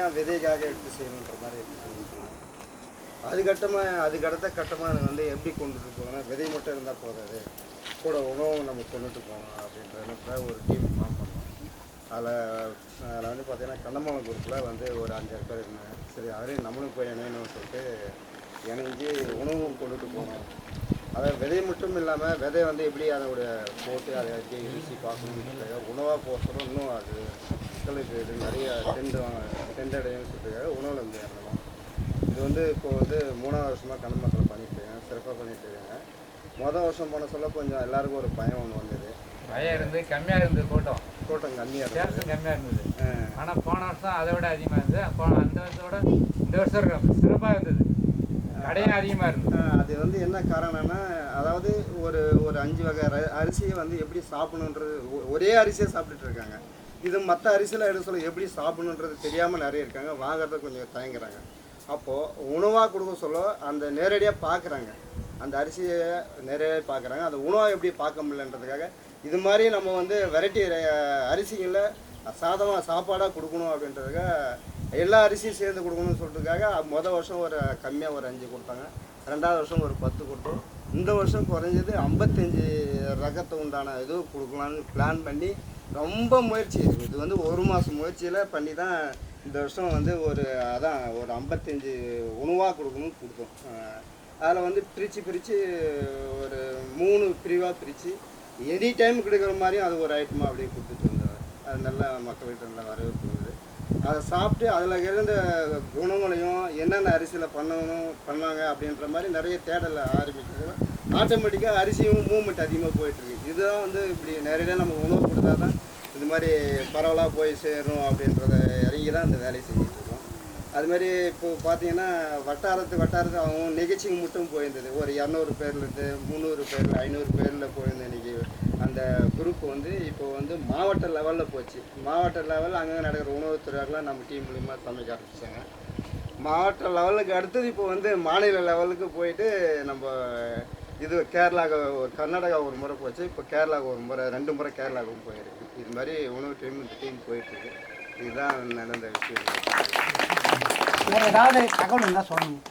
தனியாக விதைக்காக எடுத்து செய்யணுன்ற மாதிரி எடுத்து செஞ்சுக்கணும் அதுக்கட்டமாக அதுக்கடுத்த கட்டமாக எனக்கு வந்து எப்படி கொண்டுட்டு போகணும்னா விதை மட்டும் இருந்தால் போதாது. கூட உணவும் நம்ம கொண்டுட்டு போகணும் அப்படின்றதுல ஒரு டீம் ஃபார்ம் பண்ணோம். அதில் அதில் வந்து பார்த்தீங்கன்னா கண்டமானம் குரூப்பில் வந்து ஒரு அஞ்சாறு பேர் இருந்தேன் சரி அவரையும் நம்மளும் போய் இணையணும்னு சொல்லிட்டு இணைஞ்சு உணவும் கொண்டுட்டு போனோம். அதை விதை மட்டும் இல்லாமல் விதை வந்து எப்படி அதோட போட்டு அதை எப்படி ருசி பார்க்கணுன்றதுக்காக உணவாக போகிறோம் இன்னும் அது மக்களுக்கு இது நிறைய டெண்ட் டெண்டடையும் சொல்லிட்டு உணவில் வந்து இறங்கணும். இது வந்து இப்போ வந்து மூணாவது வருஷமாக கண் மக்கள் பண்ணிட்டு இருக்காங்க சிறப்பாக பண்ணிட்டு இருக்காங்க மொதல் வருஷம் போன சொல்ல கொஞ்சம் எல்லாருக்கும் ஒரு பயம் ஒன்று வந்தது. பயம் இருந்து கம்மியாக இருந்தது கூட்டம். கூட்டம் கம்மியாக இருந்தது. வித்தியாசம் கம்மியாக இருந்தது. ஆனால் போன வருஷம் அதை விட அதிகமாக இருந்தது. போன அந்த வருஷத்தோட இந்த வருஷம் சிறப்பாக இருந்தது. கடையும் அதிகமாக இருந்தது அது வந்து என்ன காரணம்னா அதாவது ஒரு ஒரு அஞ்சு வகை அரிசியை வந்து எப்படி சாப்பிடணுன்றது ஒ- ஒரே அரிசியை சாப்பிட்டுட்டு இருக்காங்க. இது மற்ற அரிசியில் எடுக்க சொல்ல எப்படி சாப்பிடணுன்றது தெரியாமல் நிறைய இருக்காங்க. வாங்குறத கொஞ்சம் தயங்குறாங்க. அப்போது உணவாக கொடுக்க சொல்ல அந்த நேரடியாக பார்க்குறாங்க அந்த அரிசியை நேரடியாக பார்க்குறாங்க அந்த உணவை எப்படி பார்க்க முடியலன்றதுக்காக இது மாதிரி நம்ம வந்து வெரைட்டி அரிசிகளில் சாதமாக சாப்பாடாக கொடுக்கணும் அப்படின்றதுக்காக எல்லா அரிசியும் சேர்ந்து கொடுக்கணும்னு சொல்லிட்டுக்காக மொதல் வருஷம் ஒரு கம்மியாக ஒரு அஞ்சு கொடுத்தாங்க. ரெண்டாவது வருஷம் ஒரு பத்து கொடுத்தோம். இந்த வருஷம் குறைஞ்சது ஐம்பத்தஞ்சு ரகத்தை உண்டான இது கொடுக்கலான்னு பிளான் பண்ணி ரொம்ப முயற்சி இது வந்து ஒரு மாதம் முயற்சியில் பண்ணி தான் இந்த வருஷம் வந்து ஒரு அதான் ஒரு ஐம்பத்தஞ்சு உணவாக கொடுக்கணும்னு கொடுத்தோம். அதில் வந்து பிரித்து பிரித்து ஒரு மூணு பிரிவாக பிரித்து எனி டைம் கிடைக்கிற மாதிரியும் அது ஒரு ஐட்டமாக அப்படியே கொடுத்துட்டு வந்தார். அது நல்லா மக்கள்கிட்ட நல்லா வரவேற்பு அதை சாப்பிட்டு அதில் இருந்த குணங்களையும் என்னென்ன அரிசியில் பண்ணணும் பண்ணாங்க அப்படின்ற மாதிரி நிறைய தேடலை ஆரம்பிக்கிறது ஆட்டோமேட்டிக்காக அரிசியும் மூவ்மெண்ட் அதிகமாக போயிட்டுருக்கு. இதுதான் வந்து இப்படி நேரடியாக நம்ம உணவு கொடுத்தா தான் இது மாதிரி பரவலாக போய் சேரும் அப்படின்றத இறங்கி தான் இந்த வேலையை செஞ்சுட்டு அது மாதிரி இப்போ பார்த்தீங்கன்னா வட்டாரத்து வட்டாரத்து அவங்க நிகழ்ச்சிக்கு மட்டும் போயிருந்தது. ஒரு இரநூறு பேர்லேருந்து முந்நூறு பேரில் ஐநூறு பேரில் போயிருந்த இன்னைக்கு அந்த குரூப் வந்து இப்போ வந்து மாவட்ட லெவலில் போச்சு. மாவட்ட லெவலில் அங்கே நடக்கிற உணவுத் துறையெல்லாம் நம்ம டீம் மூலிமா சமைக்க ஆரம்பிச்சாங்க. மாவட்ட லெவலுக்கு அடுத்தது இப்போ வந்து மாநில லெவலுக்கு போயிட்டு நம்ம இது கேரளாவுக்கு ஒரு கர்நாடகா ஒரு முறை போச்சு. இப்போ கேரளாவுக்கு ஒரு முறை ரெண்டு முறை கேரளாவுக்கும் போயிருக்கு. இது மாதிரி உணவு டீம் இந்த டீம் போயிட்டுருக்கு. இதுதான் நடந்த விஷயம். 我给他的大个轮到说你。